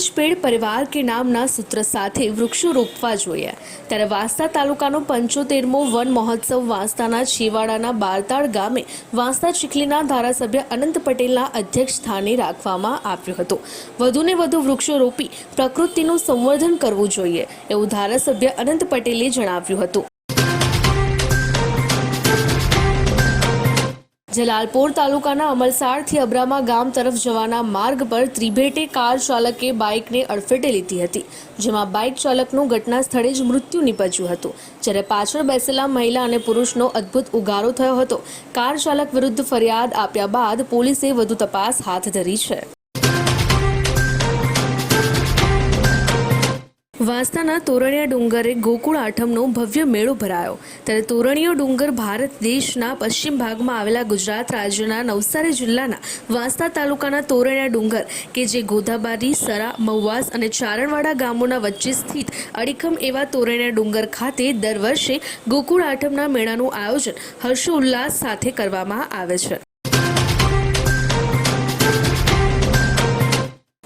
પાંચ પેડ પરિવાર કે નામના સૂત્ર સાથે વૃક્ષો રોપવા જોઈએ. ત્યારે વાંસદા તાલુકાનો પંચોતેરમો વન મહોત્સવ વાંસદાના છેવાડાના બારતાળ ગામે વાંસદા ચીખલીના ધારાસભ્ય અનંત પટેલના અધ્યક્ષ સ્થાને રાખવામાં આવ્યો હતો. વધુને વધુ વૃક્ષો રોપી પ્રકૃતિનું સંવર્ધન કરવું જોઈએ, એવું ધારાસભ્ય અનંત પટેલે જણાવ્યું હતું. જલાલપોર તાલુકાના અમલસાડથી અબ્રામા ગામ તરફ જવાના માર્ગ પર ત્રિભેટે કાર ચાલકે બાઇકને અડફેટે લીધી હતી, જેમાં બાઇક ચાલકનું ઘટના સ્થળે જ મૃત્યુ નીપજ્યું હતું. જ્યારે પાછળ બેસેલા મહિલા અને પુરુષનો અદ્ભુત ઉગારો થયો હતો, કાર ચાલક વિરુદ્ધ ફરિયાદ આપ્યા બાદ પોલીસે વધુ તપાસ હાથ ધરી છે. વાંસદાના તોરણિયા ડુંગરે ગોકુળ આઠમનો ભવ્ય મેળો ભરાયો. ત્યારે તોરણીયો ડુંગર ભારત દેશના પશ્ચિમ ભાગમાં આવેલા ગુજરાત રાજ્યના નવસારી જિલ્લાના વાંસદા તાલુકાના તોરણિયા ડુંગર, કે જે ગોધાબારી, સરા, મહુવાસ અને ચારણવાડા ગામોના વચ્ચે સ્થિત અડીખમ એવા તોરણિયા ડુંગર ખાતે દર વર્ષે ગોકુળ આઠમના મેળાનું આયોજન હર્ષોલ્લાસ સાથે કરવામાં આવે છે.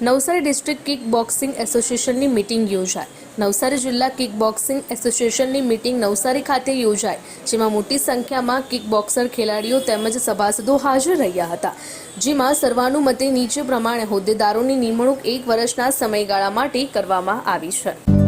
નવસારી ડિસ્ટ્રિક્ટ કિક બોક્સિંગ એસોસિએશનની મીટિંગ યોજાય. નવસારી જિલ્લા કિક બોક્સિંગ એસોસિએશનની મીટિંગ નવસારી ખાતે યોજાય, જેમાં મોટી સંખ્યામાં કિક બોક્સર ખેલાડીઓ તેમજ સભાસદો હાજર રહ્યા હતા. જેમાં સર્વાનુમતે નીચે પ્રમાણે હોદ્દેદારોની નિમણૂક એક વર્ષના સમયગાળા માટે કરવામાં આવી છે.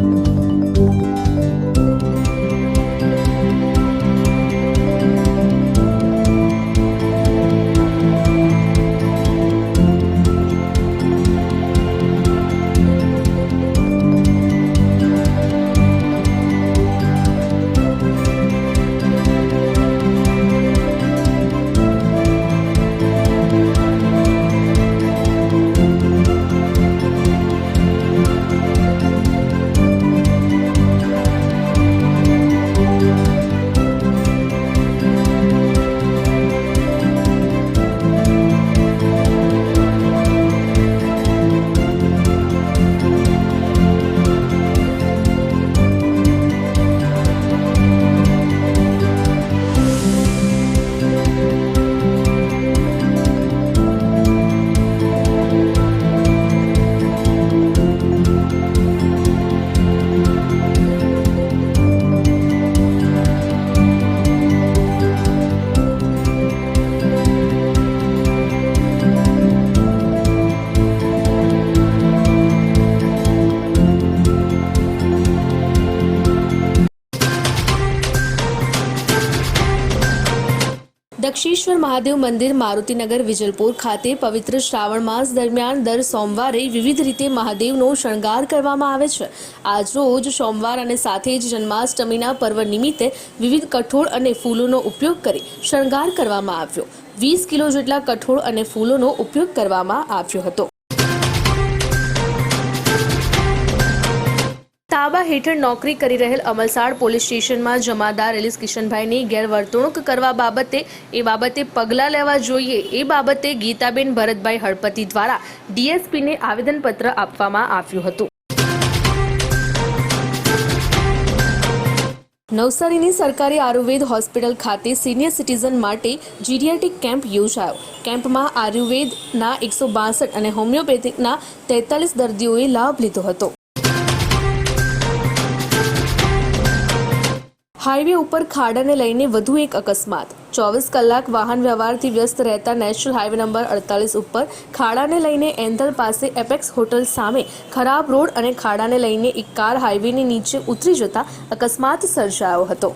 દક્ષેશ્વર મહાદેવ મંદિર મારુતિનગર વિજલપુર ખાતે પવિત્ર શ્રાવણ માસ દરમિયાન દર સોમવારે વિવિધ રીતે મહાદેવનો શણગાર કરવામાં આવે છે. આજ રોજ સોમવાર અને સાથે જ જન્માષ્ટમીના પર્વ નિમિત્તે વિવિધ કઠોળ અને ફૂલોનો ઉપયોગ કરી શણગાર કરવામાં આવ્યો. વીસ કિલો જેટલા કઠોળ અને ફૂલોનો ઉપયોગ કરવામાં આવ્યો હતો. તાબા હેઠળ નોકરી કરી રહેલ અમલસાડ પોલીસ સ્ટેશનમાં જમાદાર એલિસ કિશનભાઈની ગેરવર્તણૂક કરવા બાબતે, એ બાબતે પગલાં લેવા જોઈએ, એ બાબતે ગીતાબેન ભરતભાઈ હળપતિ દ્વારા ડીએસપીને આવેદનપત્ર આપવામાં આવ્યું હતું. નવસારીની સરકારી આયુર્વેદ હોસ્પિટલ ખાતે સિનિયર સિટીઝન માટે જીરિયાટિક કેમ્પ યોજાયો. કેમ્પમાં આયુર્વેદના એકસો બાસઠ અને હોમિયોપેથિકના તેતાલીસ દર્દીઓએ લાભ લીધો હતો. હાઈવે ઉપર ખાડાને લઈને વધુ એક અકસ્માત. ચોવીસ કલાક વાહન વ્યવહારથી વ્યસ્ત રહેતા નેશનલ હાઈવે નંબર અડતાલીસ ઉપર ખાડાને લઈને એન્થલ પાસે એપેક્સ હોટલ સામે ખરાબ રોડ અને ખાડાને લઈને એક કાર હાઈવેની નીચે ઉતરી જતા અકસ્માત સર્જાયો હતો.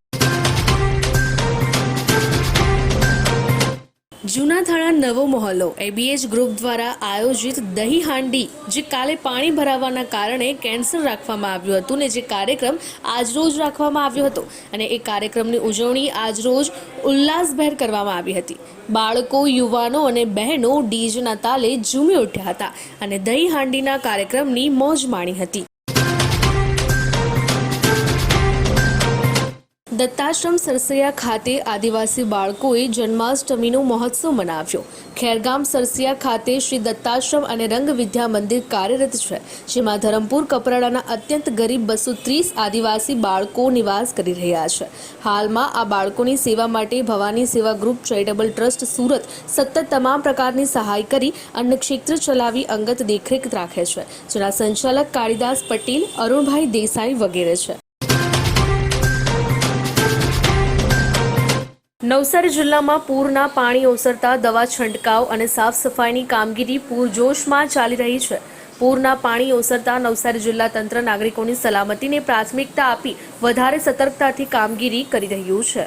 જૂના થાણા નવો મહોલ્લો એબીએચ ગ્રુપ દ્વારા આયોજિત દહીં હાંડી, જે કાલે પાણી ભરાવાના કારણે કેન્સર રાખવામાં આવ્યું હતું ને જે કાર્યક્રમ આજરોજ રાખવામાં આવ્યો હતો. અને એ કાર્યક્રમની ઉજવણી આજરોજ ઉલ્લાસભેર કરવામાં આવી હતી. બાળકો, યુવાનો અને બહેનો ડીજના તાલે ઝૂમી ઉઠ્યા હતા અને દહીં હાંડીના કાર્યક્રમની મોજ માણી હતી. દત્તાશ્રમ સરસૈયા ખાતે આદિવાસી બાળકોએ જન્માષ્ટમીનો મહોત્સવ મનાવ્યો. ખેરગામ સરસૈયા ખાતે શ્રી દત્તાશ્રમ અને રંગ વિદ્યા મંદિર કાર્યરત છે, જેમાં ધરમપુર કપરાડાના અત્યંત ગરીબ બસો ત્રીસ આદિવાસી બાળકો નિવાસ કરી રહ્યા છે. હાલમાં આ બાળકોની સેવા માટે ભવાની સેવા ગ્રુપ ચેરિટેબલ ટ્રસ્ટ સુરત સતત તમામ પ્રકારની સહાય કરી અન્ન ક્ષેત્ર ચલાવી અંગત દેખરેખ રાખે છે, જેના સંચાલક કાળીદાસ પટેલ, અરુણભાઈ દેસાઈ વગેરે છે. નવસારી જિલ્લામાં પૂરના પાણી ઓસરતા દવા છંટકાવ અને સાફ સફાઈની કામગીરી પૂરજોશમાં ચાલી રહી છે. પૂરના પાણી ઓસરતા નવસારી જિલ્લા તંત્ર નાગરિકોની સલામતીને પ્રાથમિકતા આપી વધારે સતર્કતાથી કામગીરી કરી રહ્યું છે.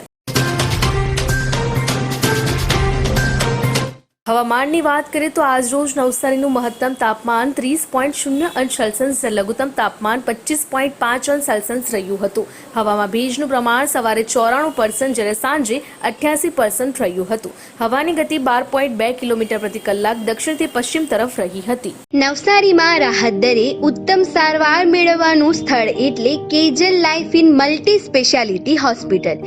હવામાનની વાત કરીએ તો આજ રોજ નવસારીનું મહત્તમ તાપમાન ત્રીસ પોઈન્ટ શૂન્ય અંશ સેલ્સિયસ, લઘુત્તમ તાપમાન પચીસ પોઈન્ટ પાંચ અંશ સેલ્સિયસ રહ્યું હતું. હવામાં ભેજનું પ્રમાણ સવારે ચોરાણું પર્સન્ટ જ્યારે સાંજે અઠ્યાસી પર્સન્ટ રહ્યું હતું. હવાની ગતિ બાર પોઈન્ટ બે કિલોમીટર પ્રતિ કલાક દક્ષિણથી પશ્ચિમ તરફ રહી હતી. નવસારીમાં રાહત દરે ઉત્તમ સારવાર મેળવવાનું સ્થળ એટલે Kejal life in multi speciality hospital.